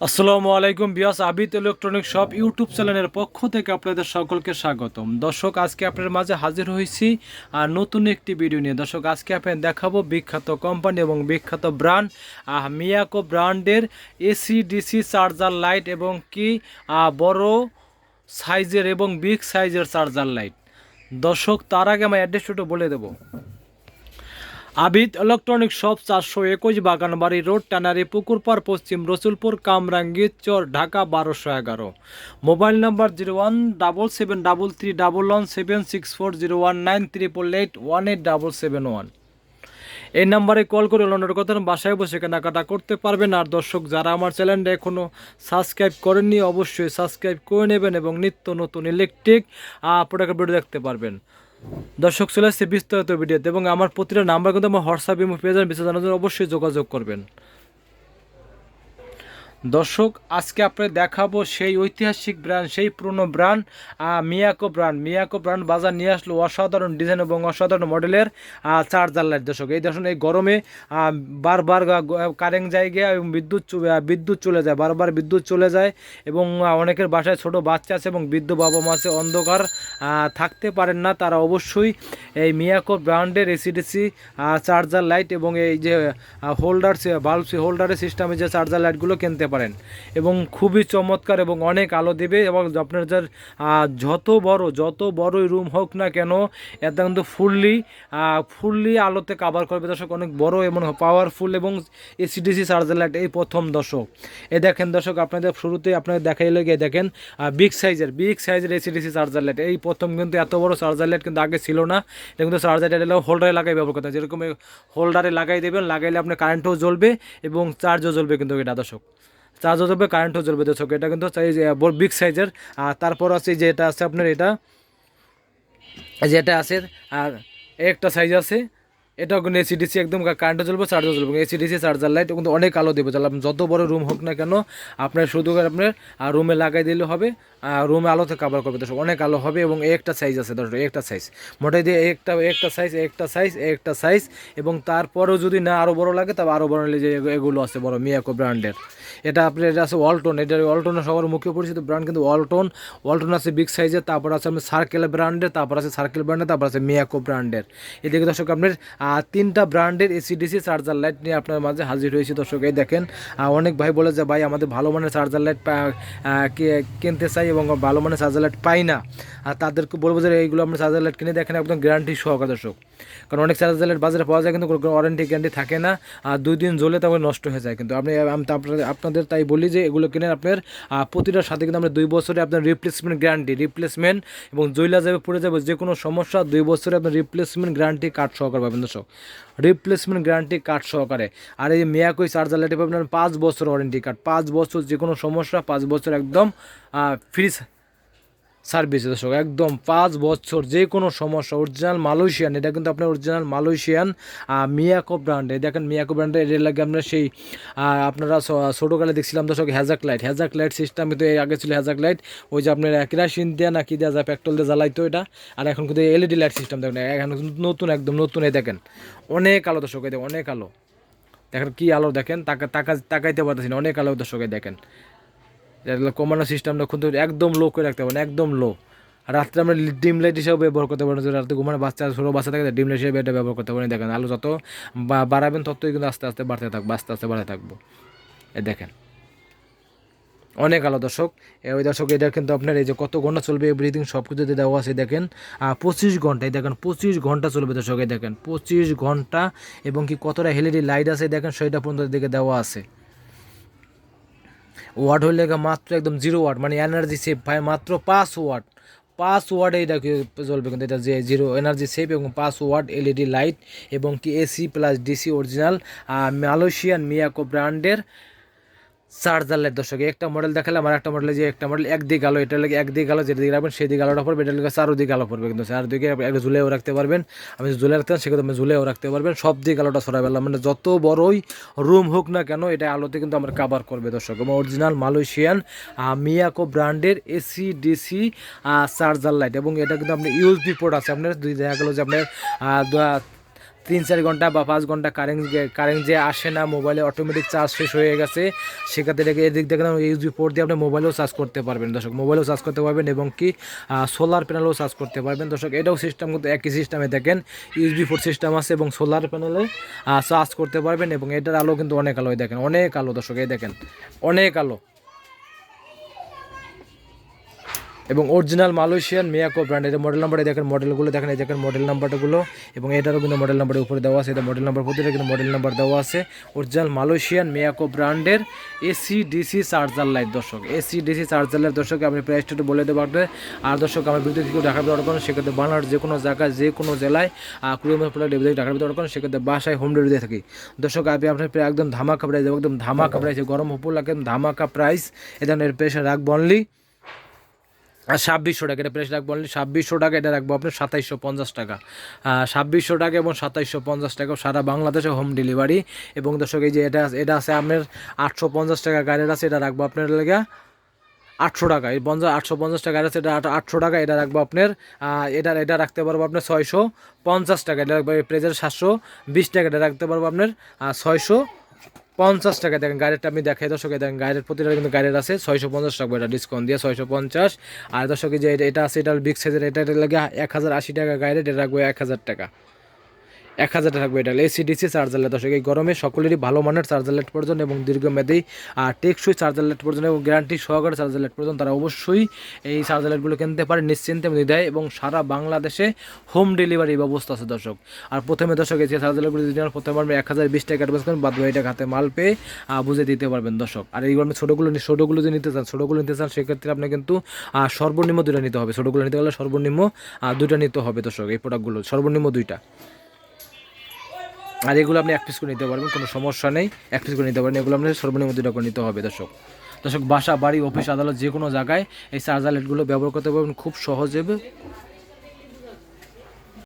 আসসালামু আলাইকুম বিয়াস, Abid electronic shop YouTube চ্যানেলের পক্ষ থেকে আপনাদের সকলকে স্বাগতম। দর্শক, আজকে আপনার মাঝে হাজির হয়েছি আর নতুন একটি ভিডিও নিয়ে। দর্শক, আজকে আপনার দেখাবো বিখ্যাত কোম্পানি এবং বিখ্যাত ব্র্যান্ড মিয়াকো ব্র্যান্ডের এসি ডিসি চার্জার লাইট এবং কি বড় সাইজের এবং বিগ সাইজের চার্জার লাইট। দর্শক, তার আগে আমি অ্যাড্রেসটা বলে দেবো। আবিদ ইলেকট্রনিক শপ চারশো একুশ বাগানবাড়ি রোড টানারি পুকুরপাড় পশ্চিম রসুলপুর, কামরাঙ্গীর চর, ঢাকা বারোশো এগারো। Mobile number zero one double seven double three double one seven six four zero one nine triple eight one eight double seven one. এই নাম্বারে কল করে লন্ডনের কথা বাসায় বসে কেনাকাটা করতে পারবেন। আর দর্শক, যারা আমার চ্যানেলটা এখনও সাবস্ক্রাইব করেননি, অবশ্যই সাবস্ক্রাইব করে নেবেন এবং নিত্য নতুন ইলেকট্রিক প্রোডাক্ট ভিডিও দেখতে পারবেন। দর্শক, চলে আসছে বিস্তারিত ভিডিওতে এবং আমার প্রতিটা নাম্বার কিন্তু আমার হোয়াটসঅ্যাপ এবং যান বিস্তারিত জানার জন্য অবশ্যই যোগাযোগ করবেন। দর্শক, আজকে আপনাদের দেখাবো সেই ঐতিহাসিক ব্র্যান্ড সেই পুরনো brand Miyako brand Miyako brand বাজার নিয়ে আসলো অসাধারণ ডিজাইন এবং অসাধারণ মডেলের চার্জার লাইট দর্শক। এই দর্শন এই গরমে বারবার কারেন্ট জায়গায় এবং বিদ্যুৎ বিদ্যুৎ চলে যায়। বারবার বিদ্যুৎ চলে যায় এবং অনেকের বাসায় ছোট বাচ্চা আছে এবং বৃদ্ধ বাবা মা আছে, অন্ধকার থাকতে পারেন না। তারা অবশ্যই এই মিয়াকো ব্র্যান্ডের এসিডিসি চার্জার লাইট এবং এই যে হোল্ডার বাল্ব হোল্ডারের সিস্টেমে যে চার্জার লাইটগুলো কিনতে পারেন। এবং খুবই চমৎকার এবং অনেক আলো দেবে এবং আপনার যার যত বড়, যত বড়ই রুম হোক না কেন এটা কিন্তু ফুললি ফুললি আলোতে কাভার করবে দর্শক। অনেক বড় এবং পাওয়ারফুল এবং এসিডিসি চার্জার লাইট এই প্রথম দর্শক। এ দেখেন দর্শক, আপনাদের শুরুতে আপনাদের দেখাইলে গিয়ে দেখেন বিগ সাইজের বিগ সাইজের এসিডিসি চার্জার লাইট এই প্রথম কিন্তু এত বড় চার্জার লাইট কিন্তু আগে ছিল না। এটা কিন্তু চার্জার লাইট হোল্ডারে লাগাই ব্যবহার করতে যেরকম হোল্ডারে লাগাই দেবেন, লাগাইলে আপনার কারেন্টও জ্বলবে এবং চার্জও জ্বলবে কিন্তু এটা দর্শক। চার্জও চলবে কারেন্টও চলবে দর্শক এটা কিন্তু বিগ সাইজের আর তারপর আছে যে এটা আছে আপনার এটা, যেটা যে আছে, আর একটা সাইজ আছে। এটাও কিন্তু এসিডিসি একদম কারেন্টও জ্বলবে চার্জও জ্বলবে। এসিডিসি চার্জার লাইট কিন্তু অনেক আলো দেবে। তাহলে আপনি যত বড় রুম হোক না কেন, আপনার শুধু আপনার রুমে লাগাই দিলে হবে রুমে আলোতে কাভার করবে। দর্শক, অনেক আলো হবে এবং একটা সাইজ আছে, দর্শক একটা সাইজ মোটাই দিয়ে একটা একটা সাইজ একটা সাইজ একটা সাইজ এবং তারপরেও যদি না আরও বড় লাগে, তবে আরও বড় যে এগুলো আছে, বড় মিয়াকো ব্র্যান্ডের এটা আপনার এটা আছে ওয়ালটন এটা ওয়ালটনের সবার মুখে পরিচিত ব্র্যান্ড কিন্তু ওয়ালটন ওয়ালটন আছে বিগ সাইজের তারপর আছে আপনার সার্কেল ব্র্যান্ডের তারপর আছে সার্কেল ব্র্যান্ডের তারপর আছে মিয়াকো ব্র্যান্ডের এদিকে দর্শক, আপনার তিনটা ব্র্যান্ডের এসিডিসি চার্জার লাইট নিয়ে আপনার মাঝে হাজির হয়েছে। দর্শক, এই দেখেন অনেক ভাই বলে যে, ভাই, আমাদের ভালো মানের চার্জার লাইট কিনতে চাই এবং ভালো মানের চার্জার লাইট পাই না। আর তাদেরকে বলব যে, এইগুলো আপনার চার্জার লাইট কিনে দেখেন, একদম গ্যারান্টি সহকারে দর্শক। কারণ অনেক চার্জার লাইট বাজারে পাওয়া যায়, কিন্তু ওয়ারেন্টি গ্যারান্টি থাকে না। আর দুই দিন জ্বলে তারপরে নষ্ট হয়ে যায়। কিন্তু আপনি আপনাদের তাই বলি যে, এগুলো কিনেন আপনার প্রতিটার সাথে কিন্তু আমরা দুই বছরে আপনার রিপ্লেসমেন্ট গ্যারান্টি রিপ্লেসমেন্ট এবং জইলা যাবে, পড়ে যাবে যে কোনো সমস্যা, দুই বছরে আপনার রিপ্লেসমেন্ট গ্যারান্টি কার্ড সহকারে পাবেন। দর্শক রিপ্লেসমেন্ট গ্যারান্টি কার্ড সহকারে। আর এই মেয়াকুই চার্জার লাইটে পাবেন পাঁচ বছর ওয়ারেন্টি কার্ড পাঁচ বছর যে কোনো সমস্যা, পাঁচ বছর একদম ফ্রি সার্ভিস, দর্শক, একদম পাঁচ বছর যে কোনো সমস্যা অরিজিনাল মালয়েশিয়ান, এটা কিন্তু আপনার অরিজিনাল মালয়েশিয়ান মিয়াকো ব্র্যান্ড দেখেন মিয়াকো ব্র্যান্ডে এর লাগে আমরা সেই আপনারা ছোটোকালে দেখছিলাম, দর্শক হ্যাজাক লাইট হ্যাজাক লাইট সিস্টেম এই আগে ছিল হ্যাজাক লাইট ওই যে আপনার কেরাসিন দেওয়া না কি দেওয়া যায় পেট্রোল দিয়ে জ্বালাইতো এটা, আর এখন কিন্তু এলইডি লাইট সিস্টেম দেখেন, এখন নতুন, একদম নতুন, এই দেখেন, অনেক আলো দর্শক, এই অনেক আলো, দেখেন কী আলো দেখেন, তাকা তাকা, তাকাইতে পারতেছি না, অনেক আলো দর্শকে দেখেন কমানো সিস্টেমটা কিন্তু একদম লো করে রাখতে পারেন একদম লো আর রাত্রে আমরা ডিম লাইট হিসাবে ব্যবহার করতে পারেন যদি রাতে ঘুমানো বাচ্চা, ছোটো বাচ্চা থাকে, ডিম লাইট হিসেবে এটা ব্যবহার করতে পারেন দেখেন, আলো যত বাড়াবেন, ততই কিন্তু আস্তে আস্তে বাড়তে থাকব, আস্তে আস্তে বাড়তে থাকব। এ দেখেন, অনেক আলো দর্শক। ওই দর্শক, এটা কিন্তু আপনার এই যে কত ঘণ্টা চলবে এভরিথিং সব কিছু দিয়ে দেওয়া আছে, দেখেন। পঁচিশ ঘণ্টা, এই দেখেন, পঁচিশ ঘণ্টা চলবে দর্শক, এই দেখেন, পঁচিশ ঘণ্টা। এবং কি কতটা এলইডি লাইট আছে, দেখেন, সেটা পর্যন্ত দিকে দেওয়া আছে। ওয়াট হইলে মাত্র একদম জিরো ওয়াট মানে এনার্জি সেভ ভাই, মাত্র পাঁচ ওয়াট পাঁচ ওয়াট এইটা জ্বলবে কিন্তু, এটা যে জিরো এনার্জি সেভ এবং পাঁচ ওয়াট এলইডি লাইট এবং কি AC plus DC original Malaysian Miyako ব্র্যান্ডের চার্জার লাইট দর্শক একটা মডেল দেখালাম আর একটা মডেলে যে একটা মডেল একদিক আলো এটা লাগে একদিক আলো যেটা দিকে রাখবেন সেই দিকে আলোটা পড়বে এটা লাগে চারোদিকে আলো পড়বে কিন্তু। চারদিকে একটা ঝুলেও রাখতে পারবেন। আমি ঝুলে রাখতে সেক্ষেত্রে আপনি ঝুলেও রাখতে পারবেন। সব দিক আলোটা পেলাম মানে যত বড়ই রুম হোক না কেন, এটা আলোতে কিন্তু আমার কাভার করবে দর্শক। এবং অরিজিনাল মালয়েশিয়ান মিয়াকো ব্র্যান্ডের এসি ডিসি চার্জার লাইট এবং এটা কিন্তু আপনার ইউএসবি পোর্ট আছে। আপনার দুই দেখা গেলো যে আপনার তিন চার ঘণ্টা বা পাঁচ ঘণ্টা কারেন্ট কারেন্ট যে আসে না মোবাইলে অটোমেটিক চার্জ শেষ হয়ে গেছে, সেক্ষেত্রে এদিক থেকে ইউজবি পোর্ট দিয়ে আপনি মোবাইলেও চার্জ করতে পারবেন। দর্শক মোবাইলেও চার্জ করতে পারবেন এবং কি সোলার প্যানেলও চার্জ করতে পারবেন। দর্শক, এটাও সিস্টেম কিন্তু একই সিস্টেমে দেখেন ইউজবি পোর্ট সিস্টেম আছে এবং সোলার প্যানেলে চার্জ করতে পারবেন এবং এটার আলো কিন্তু অনেক আলো দেখেন, অনেক আলো। দর্শক, এই দেখেন, অনেক আলো। এবং অরিজিনাল মালয়েশিয়ান মিয়াকো ব্র্যান্ডের মডেল নাম্বারে দেখেন মডেলগুলো দেখেন এই দেখেন মডেল নাম্বারগুলো এবং এটারও কিন্তু মডেল নাম্বারের উপরে দেওয়া আছে এটা মডেল নাম্বার প্রতিটা কিন্তু মডেল নাম্বার দেওয়া আছে। অরিজিনাল মালয়েশিয়ান মিয়াকো ব্র্যান্ডের এসি ডিসি চার্জার লাইট দর্শক এসি ডিসি চার্জার লাইট দর্শক, আপনি প্রাইসটা একটু বলে দেবো আপনার আর দর্শক, আমার বিদ্যুৎ কেউ ঢাকার ভিতরে করেন সেক্ষেত্রে বানার যে কোনো জায়গায়, যে কোনো জেলায় কুড়ি মাস প্রোডাক্ট ডেলিভারি ঢাকার ভিতরে করেন সেক্ষেত্রে বাসায় হোম ডেলিভারি থাকি। দর্শক আমি আপনার প্রায় একদম ধামাকা প্রাইস একদম ধামাকা প্রাইস গরম উপলক্ষে ধামাকা প্রাইস এ ধরনের প্রেশার রাখব অনলি আর ছাব্বিশশো টাকা, এটা প্রেস রাখব অনলি ছাব্বিশশো টাকা এটা রাখব আপনার সাতাইশশো পঞ্চাশ টাকা। ছাব্বিশশো টাকা এবং সাতাইশশো পঞ্চাশ টাকা সারা বাংলাদেশে হোম ডেলিভারি এবং দর্শক, এই যে এটা এটা আছে আপনার আটশো পঞ্চাশ টাকা গাড়ির আছে, এটা রাখব আপনার লেগে আটশো টাকা। এই পঞ্চাশ, আটশো পঞ্চাশ টাকা আছে, এটা আট- আটশো টাকা, এটা রাখব আপনার এটা এটা রাখতে পারব আপনার ছয়শো পঞ্চাশ টাকা। এটা রাখব প্রেজের সাতশো বিশ টাকা, এটা রাখতে পারব আপনার ছয়শো পঞ্চাশ টাকা দেখেন, গাড়িটা আমি দেখাই, দর্শকে দেখেন, গাড়ির প্রতিটা কিন্তু গাড়ির আছে, ছয়শো পঞ্চাশ টাকা এটা ডিসকাউন্ট দিয়ে ছয়শো পঞ্চাশ। আর দর্শকে যে এটা- আছে, এটা বিগ সাইজের এটা লাগে এক হাজার আশি টাকা, গাড়ির এটা রাখব এক হাজার টাকা। এক হাজার থাকবে এটা এসিডিসি চার্জার লাইট দর্শক এই গরমে সকলেরই ভালো মানের চার্জার লাইট প্রয়োজন এবং দীর্ঘমেয়াদী আর টেকসই চার্জার লাইট প্রয়োজন এবং গ্যারান্টি সহকারে চার্জার লাইট প্রয়োজন। তারা অবশ্যই এই চার্জার লাইটগুলো কিনতে পারে, নিশ্চিন্তে দেয় এবং সারা বাংলাদেশে হোম ডেলিভারি ব্যবস্থা আছে দর্শক। আর প্রথমে দর্শক, এই চার্জার লাইটগুলো যদি প্রথমে আপনি এক হাজার বিশ টাকা অ্যাডভান্স করেন, বাদ বাকি টাকা হাতে মাল পেয়ে বুঝে দিতে পারবেন দর্শক। আর এই গরমে ছোটোগুলো ছোটোগুলো যদি নিতে চান, ছোটোগুলো নিতে চান, সেক্ষেত্রে আপনি কিন্তু সর্বনিম্ন দুইটা নিতে হবে। ছোটোগুলো নিতে গেলে সর্বনিম্ন দুইটা নিতে হবে দর্শক, এই প্রোডাক্টগুলো সর্বনিম্ন দুইটা। আর এগুলো আপনি এক পিস করে নিতে পারবেন, কোনো সমস্যা নেই। এক পিস করে নিতে পারবেন এগুলো আপনি সর্বনিম্ন দুটো করে নিতে হবে, দর্শক। দর্শক, বাসা, বাড়ি, অফিস, আদালত যে কোনো জায়গায় এই চার্জার লাইটগুলো ব্যবহার করতে পারবেন, খুব সহজে